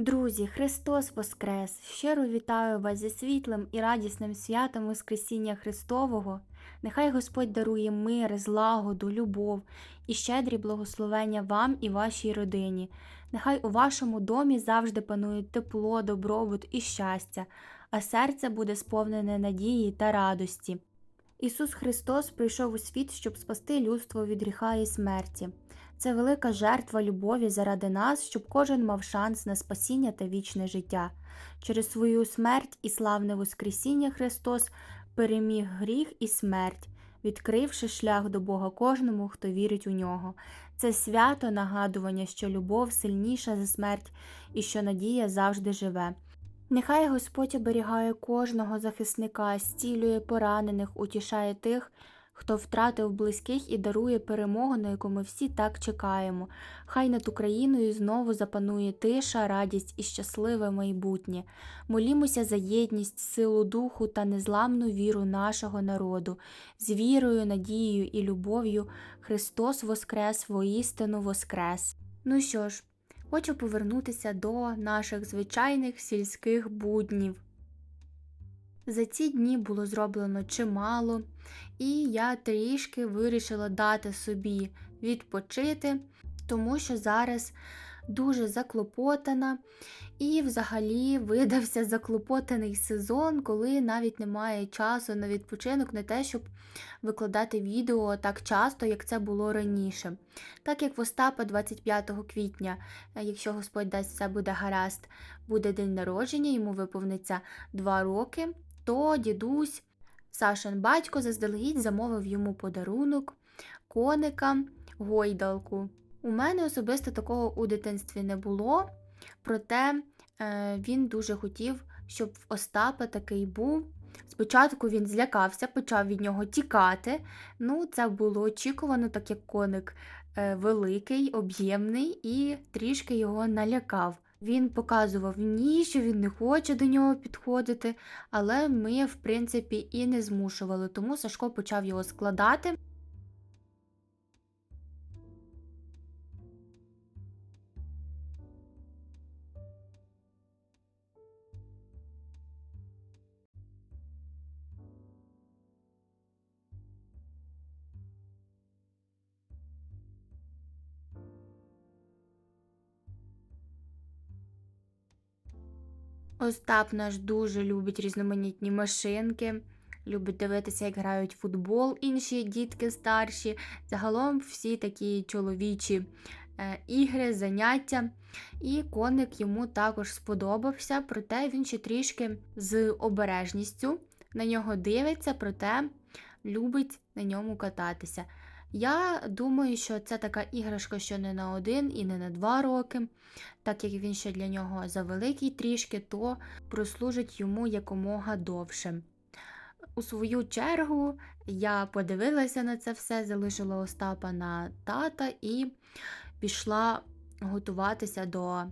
Друзі, Христос Воскрес! Щиро вітаю вас зі світлим і радісним святом Воскресіння Христового. Нехай Господь дарує мир, злагоду, любов і щедрі благословення вам і вашій родині. Нехай у вашому домі завжди панують тепло, добробут і щастя, а серце буде сповнене надії та радості. Ісус Христос прийшов у світ, щоб спасти людство від гріха і смерті. Це велика жертва любові заради нас, щоб кожен мав шанс на спасіння та вічне життя. Через свою смерть і славне Воскресіння Христос переміг гріх і смерть, відкривши шлях до Бога кожному, хто вірить у нього. Це свято нагадування, що любов сильніша за смерть і що надія завжди живе. Нехай Господь оберігає кожного захисника, зцілює поранених, утішає тих, хто втратив близьких і дарує перемогу, на яку ми всі так чекаємо. Хай над Україною знову запанує тиша, радість і щасливе майбутнє. Молімося за єдність, силу духу та незламну віру нашого народу. З вірою, надією і любов'ю Христос Воскрес, воістину Воскрес. Ну що ж, хочу повернутися до наших звичайних сільських буднів. За ці дні було зроблено чимало, і я трішки вирішила дати собі відпочити, тому що зараз дуже заклопотана, і взагалі видався заклопотаний сезон, коли навіть немає часу на відпочинок, не те, щоб викладати відео так часто, як це було раніше. Так як в Остапа 25 квітня, е, якщо Господь дасть все буде гаразд, буде день народження, йому виповниться 2 роки то дідусь Сашин батько заздалегідь замовив йому подарунок, коника, гойдалку. У мене особисто такого у дитинстві не було, проте е, він дуже хотів, щоб в Остапа такий був. Спочатку він злякався, почав від нього тікати. Ну, це було очікувано, так як коник е, великий, об'ємний і трішки його налякав. Він показував ні, що він не хоче до нього підходити, але ми, в принципі, і не змушували, тому Сашко почав його складати. Остап наш дуже любить різноманітні машинки, любить дивитися, як грають в футбол інші дітки старші. Загалом всі такі чоловічі е, ігри, заняття. І коник йому також сподобався, проте він ще трішки з обережністю на нього дивиться, проте любить на ньому кататися. Я думаю, що це така іграшка, що не на один і не на два роки, так як він ще для нього завеликий трішки, то прослужить йому якомога довше. У свою чергу я подивилася на це все, залишила Остапа на тата і пішла готуватися до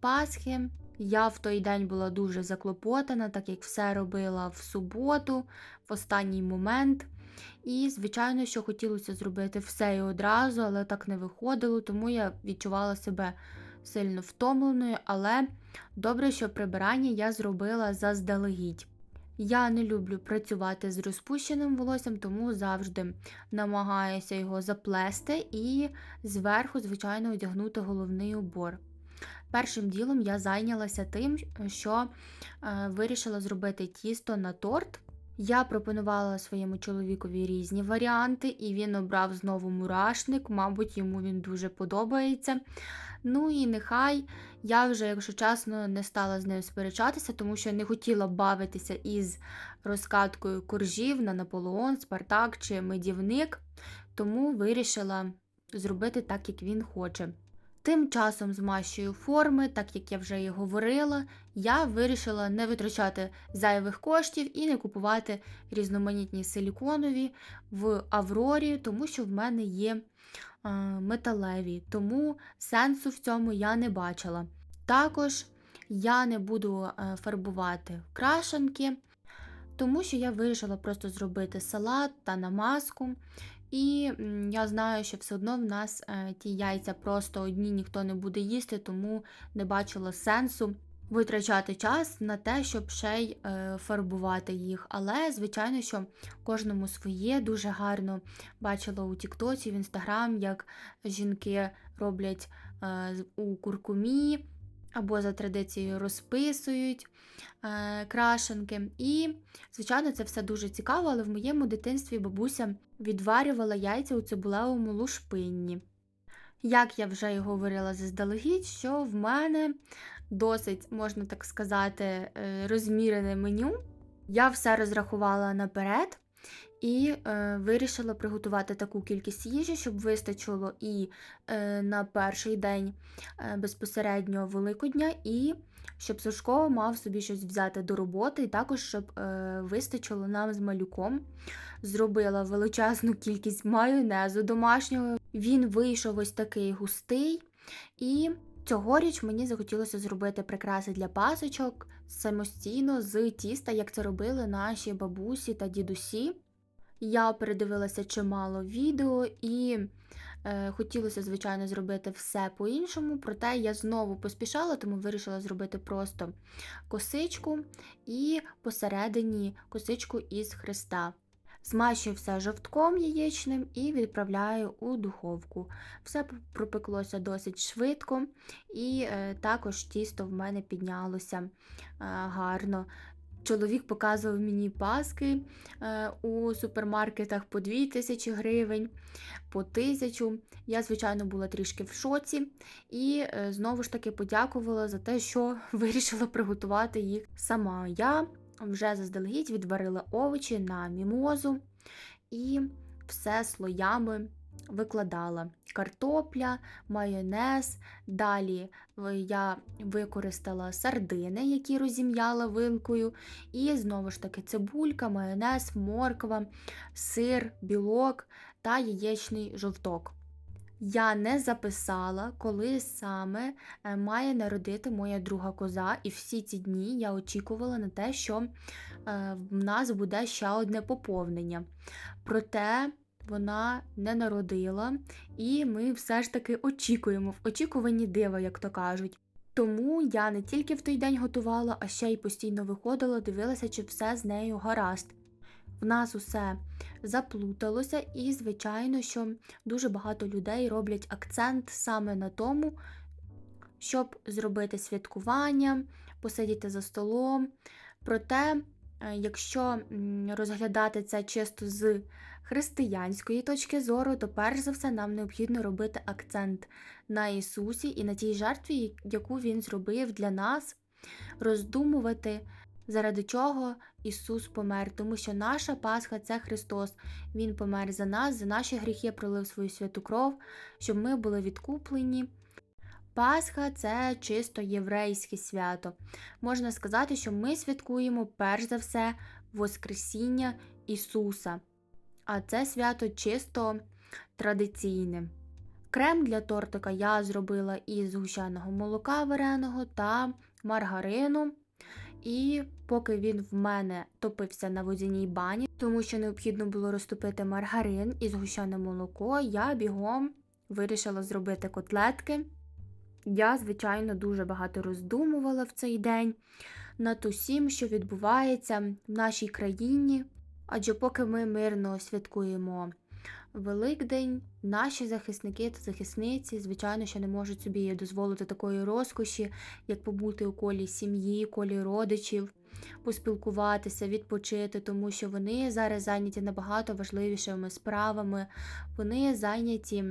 Пасхи. Я в той день була дуже заклопотана, так як все робила в суботу, в останній момент. І, звичайно, що хотілося зробити все і одразу, але так не виходило, тому я відчувала себе сильно втомленою, але добре, що прибирання я зробила заздалегідь. Я не люблю працювати з розпущеним волоссям, тому завжди намагаюся його заплести і зверху, звичайно, одягнути головний убор. Першим ділом я зайнялася тим, що е, вирішила зробити тісто на торт. Я пропонувала своєму чоловікові різні варіанти, і він обрав знову мурашник, мабуть, йому він дуже подобається. Ну і нехай я вже, якщо чесно, не стала з ним сперечатися, тому що не хотіла бавитися із розкаткою коржів на Наполеон, Спартак чи медівник, тому вирішила зробити так, як він хоче. Тим часом змащую форми, так як я вже і говорила, я вирішила не витрачати зайвих коштів і не купувати різноманітні силіконові в Аврорі, тому що в мене є е, металеві, тому сенсу в цьому я не бачила. Також я не буду е, фарбувати крашенки, тому що я вирішила просто зробити салат та намазку. І я знаю, що все одно в нас е, ті яйця просто одні ніхто не буде їсти, тому не бачила сенсу витрачати час на те, щоб ще й е, фарбувати їх. Але, звичайно, що кожному своє дуже гарно бачила у Тіктоці, в Інстаграм, як жінки роблять е, у куркумі або за традицією розписують е, крашенки. І, звичайно, це все дуже цікаво, але в моєму дитинстві бабуся відварювала яйця у цибулевому лушпинні. Як я вже й говорила заздалегідь, що в мене досить, можна так сказати, е, розмірене меню. Я все розрахувала наперед і е, вирішила приготувати таку кількість їжі, щоб вистачило і е, на перший день е, безпосередньо Великодня, і щоб Сушко мав собі щось взяти до роботи, і також щоб е, вистачило нам з малюком. Зробила величезну кількість майонезу домашнього. Він вийшов ось такий густий. І цьогоріч мені захотілося зробити прикраси для пасочок самостійно з тіста, як це робили наші бабусі та дідусі. Я передивилася чимало відео і е, хотілося, звичайно, зробити все по-іншому, проте я знову поспішала, тому вирішила зробити просто косичку і посередині косичку із хреста. Змащую все жовтком яєчним і відправляю у духовку. Все пропеклося досить швидко, і е, також тісто в мене піднялося е, гарно. Чоловік показував мені паски е, у супермаркетах по 2 тисячі гривень, по тисячу. Я, звичайно, була трішки в шоці і знову ж таки подякувала за те, що вирішила приготувати їх сама. Я вже заздалегідь відварила овочі на мімозу і все слоями викладала. Картопля, майонез. Далі я використала сардини, які розім'яла вилкою. І знову ж таки цибулька, майонез, морква, сир, білок та яєчний жовток. Я не записала, коли саме е, має народити моя друга коза, і всі ці дні я очікувала на те, що е, в нас буде ще одне поповнення. Проте вона не народила, і ми все ж таки очікуємо в очікуванні дива, як то кажуть. Тому я не тільки в той день готувала, а ще й постійно виходила, дивилася, чи все з нею гаразд. В нас усе заплуталося, і, звичайно, що дуже багато людей роблять акцент саме на тому, щоб зробити святкування, посидіти за столом. Проте, е, якщо розглядати це чисто з християнської точки зору, то перш за все нам необхідно робити акцент на Ісусі і на тій жертві, яку Він зробив для нас, роздумувати, заради чого Ісус помер, тому що наша Пасха це Христос. Він помер за нас, за наші гріхи пролив свою святу кров, щоб ми були відкуплені. Пасха це чисто єврейське свято. Можна сказати, що ми святкуємо перш за все Воскресіння Ісуса. А це свято чисто традиційне. Крем для тортика я зробила із згущеного молока вареного та маргарину. І поки він в мене топився на водяній бані, тому що необхідно було розтопити маргарин і згущене молоко, я бігом вирішила зробити котлетки. Я, звичайно, дуже багато роздумувала в цей день над усім, що відбувається в нашій країні. Адже поки ми мирно святкуємо Великдень, наші захисники та захисниці, звичайно, що не можуть собі дозволити такої розкоші, як побути у колі сім'ї, колі родичів, поспілкуватися, відпочити, тому що вони зараз зайняті набагато важливішими справами, вони зайняті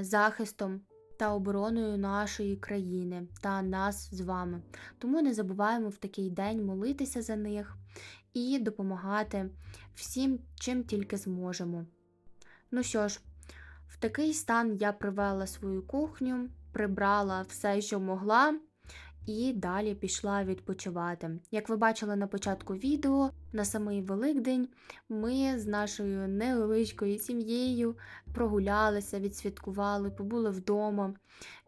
захистом та обороною нашої країни та нас з вами. Тому не забуваємо в такий день молитися за них і допомагати всім, чим тільки зможемо. Ну що ж, в такий стан я привела свою кухню, прибрала все, що могла, і далі пішла відпочивати. Як ви бачили на початку відео, на самий Великдень ми з нашою невеличкою сім'єю прогулялися, відсвяткували, побули вдома.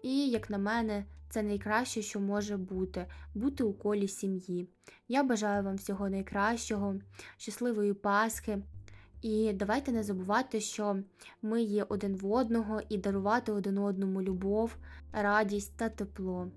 І, як на мене, це найкраще, що може бути бути у колі сім'ї. Я бажаю вам всього найкращого, щасливої Пасхи І давайте не забувати, що ми є один в одного і дарувати один одному любов, радість та тепло.